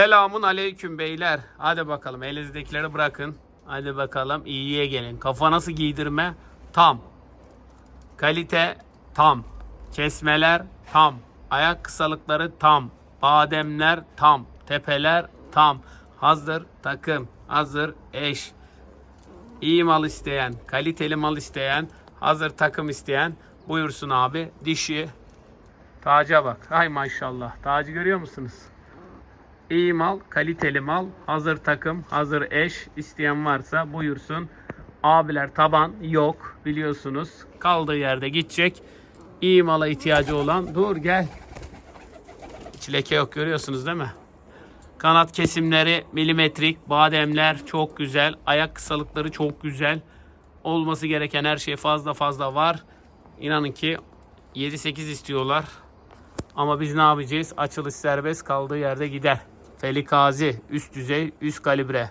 Selamun aleyküm beyler. Hadi bakalım elinizdekileri bırakın. Hadi bakalım iyiye gelin. Kafa nasıl giydirme? Tam. Kalite tam. Kesmeler tam. Ayak kısalıkları tam. Bademler tam. Tepeler tam. Hazır takım. Hazır eş. İyi mal isteyen, kaliteli mal isteyen, hazır takım isteyen buyursun abi. Dişi. Taca bak. Ay maşallah. Tacı görüyor musunuz? İyi mal, kaliteli mal, hazır takım, hazır eş isteyen varsa buyursun. Abiler taban yok biliyorsunuz. Kaldığı yerde gidecek. İyi mala ihtiyacı olan dur gel. Hiç leke yok görüyorsunuz değil mi? Kanat kesimleri milimetrik, bademler çok güzel, ayak kısalıkları çok güzel. Olması gereken her şey fazla fazla var. İnanın ki 7-8 istiyorlar. Ama biz ne yapacağız? Açılış serbest kaldığı yerde gider. Felikazi üst düzey üst kalibre.